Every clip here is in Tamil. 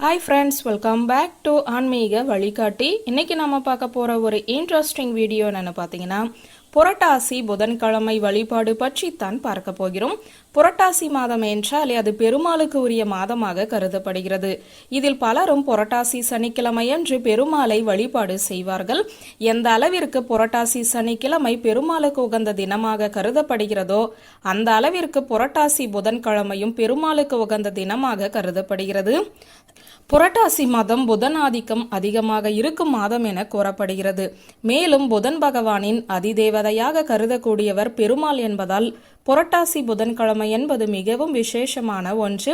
Hi friends welcome back to ஆன்மீக வழிகாட்டி. இன்னைக்கு நம்ம பார்க்க போற ஒரு இன்ட்ரெஸ்டிங் வீடியோ என்னன்னு பார்த்தீங்கன்னா புரட்டாசி புதன்கிழமை வழிபாடு பற்றித்தான் பார்க்க போகிறோம். புரட்டாசி மாதம் என்றாலே அது பெருமாளுக்கு உரிய மாதமாக கருதப்படுகிறது. இதில் பலரும் புரட்டாசி சனிக்கிழமை அன்று பெருமாளை வழிபாடு செய்வார்கள். எந்த அளவிற்கு புரட்டாசி சனிக்கிழமை பெருமாளுக்கு உகந்த தினமாக கருதப்படுகிறதோ அந்த அளவிற்கு புரட்டாசி புதன்கிழமையும் பெருமாளுக்கு உகந்த தினமாக கருதப்படுகிறது. புரட்டாசி மாதம் புதன் ஆதிக்கம் அதிகமாக இருக்கும் மாதம் என கூறப்படுகிறது. மேலும் புதன் பகவானின் கதையாக கருதக்கூடியவர் பெருமாள் என்பதால் புரட்டாசி புதன்கிழமை என்பது மிகவும் விசேஷமான ஒன்று.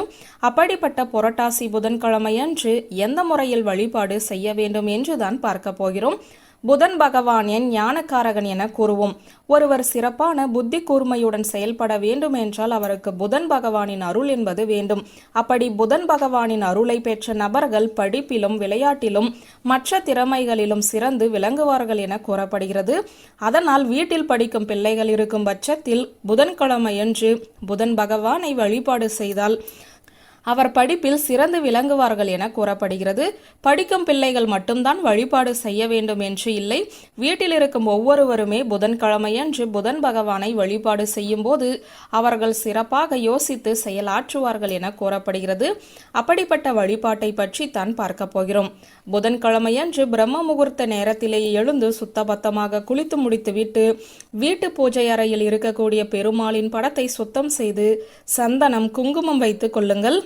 அப்படிப்பட்ட புரட்டாசி புதன்கிழமையன்று எந்த முறையில் வழிபாடு செய்ய வேண்டும் என்றுதான் பார்க்க போகிறோம். புதன் பகவான் என் ஞானக்காரகன் என கூறுவோம். ஒருவர் சிறப்பான புத்தி கூர்மையுடன் செயல்பட வேண்டும் என்றால் அவருக்கு புதன் பகவானின் அருள் என்பது வேண்டும். அப்படி புதன் பகவானின் அருளை பெற்ற நபர்கள் படிப்பிலும் விளையாட்டிலும் மற்ற திறமைகளிலும் சிறந்து விளங்குவார்கள் என கூறப்படுகிறது. அதனால் வீட்டில் படிக்கும் பிள்ளைகள் இருக்கும் பட்சத்தில் புதன்கிழமையன்று புதன் பகவானை வழிபாடு செய்தால் அவர் படிப்பில் சிறந்து விளங்குவார்கள் என கூறப்படுகிறது. படிக்கும் பிள்ளைகள் மட்டும்தான் வழிபாடு செய்ய வேண்டும் என்று இல்லை. வீட்டில் இருக்கும் ஒவ்வொருவருமே புதன்கிழமையன்று புதன் பகவானை வழிபாடு செய்யும் போது அவர்கள் சிறப்பாக யோசித்து செயலாற்றுவார்கள் என கூறப்படுகிறது. அப்படிப்பட்ட வழிபாட்டை பற்றி தான் பார்க்க போகிறோம். புதன்கிழமையன்று பிரம்ம முகூர்த்த நேரத்திலேயே எழுந்து சுத்தபத்தமாக குளித்து முடித்துவிட்டு வீட்டு பூஜை அறையில் இருக்கக்கூடிய பெருமாளின் படத்தை சுத்தம் செய்து சந்தனம் குங்குமம் வைத்துக் கொள்ளுங்கள்.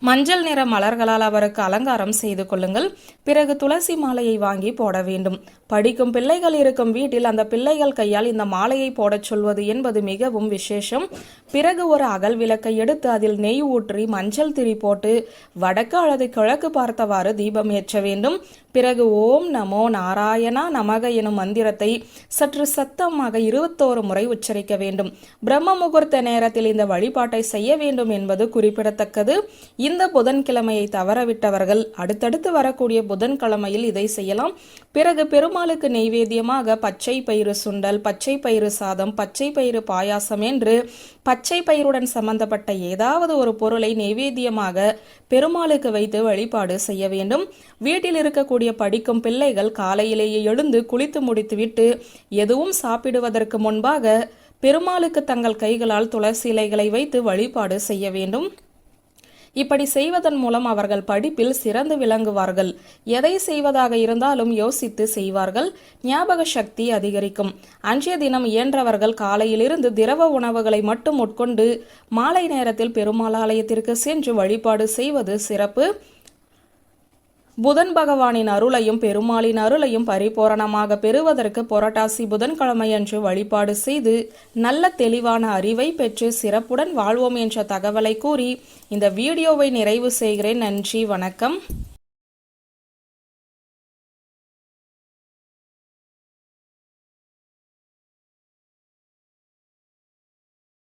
மஞ்சள் நிற மலர்களால் அவருக்கு அலங்காரம் செய்து கொள்ளுங்கள். பிறகு துளசி மாலையை வாங்கி போட வேண்டும். படிக்கும் பிள்ளைகள் இருக்கும் வீட்டில் அந்த பிள்ளைகள் கையால் இந்த மாலையை போடச் சொல்வது என்பது மிகவும் விசேஷம். பிறகு ஒரு அகல் விளக்கை எடுத்து அதில் நெய் ஊற்றி மஞ்சள் திரி போட்டு வடக்கு அல்லது கிழக்கு பார்த்தவாறு தீபம் ஏற்ற வேண்டும். பிறகு ஓம் நமோ நாராயணா நமக எனும் மந்திரத்தை சற்று சத்தமாக இருபத்தோரு முறை உச்சரிக்க வேண்டும். பிரம்ம முகூர்த்த நேரத்தில் இந்த வழிபாட்டை செய்ய வேண்டும் என்பது குறிப்பிடத்தக்கது. இந்த புதன்கிழமையை தவறவிட்டவர்கள் அடுத்தடுத்து வரக்கூடிய புதன்கிழமையில் இதை செய்யலாம். பிறகு பெருமாளுக்கு நெய்வேத்தியமாக பச்சை பயிறு சுண்டல் பச்சை பயிறு சாதம் பச்சை பயிறு பாயாசம் என்று பச்சை பயிருடன் சம்பந்தப்பட்ட ஏதாவது ஒரு பொருளை நெய்வேத்தியமாக பெருமாளுக்கு வைத்து வழிபாடு செய்ய வேண்டும். வீட்டில் இருக்கக்கூடிய படிக்கும் பிள்ளைகள் காலையிலேயே எழுந்து குளித்து முடித்துவிட்டு எதுவும் சாப்பிடுவதற்கு முன்பாக பெருமாளுக்கு தங்கள் கைகளால் துளசி இலைகளை வைத்து வழிபாடு செய்ய வேண்டும். இப்படி செய்வதன் மூலம் அவர்கள் படிப்பில் சிறந்து விளங்குவார்கள். எதை செய்வதாக இருந்தாலும் யோசித்து செய்வார்கள். ஞாபக சக்தி அதிகரிக்கும். அன்றைய தினம் இயன்றவர்கள் காலையிலிருந்து திரவ உணவுகளை மட்டும் உட்கொண்டு மாலை நேரத்தில் பெருமாள் ஆலயத்திற்கு சென்று வழிபாடு செய்வது சிறப்பு. புதன் பகவானின் அருளையும் பெருமாளின் அருளையும் பரிபூரணமாக பெறுவதற்கு புரட்டாசி புதன்கிழமையன்று வழிபாடு செய்து நல்ல தெளிவான அறிவை பெற்று சிறப்புடன் வாழ்வோம் என்ற தகவலை கூறி இந்த வீடியோவை நிறைவு செய்கிறேன். நன்றி வணக்கம்.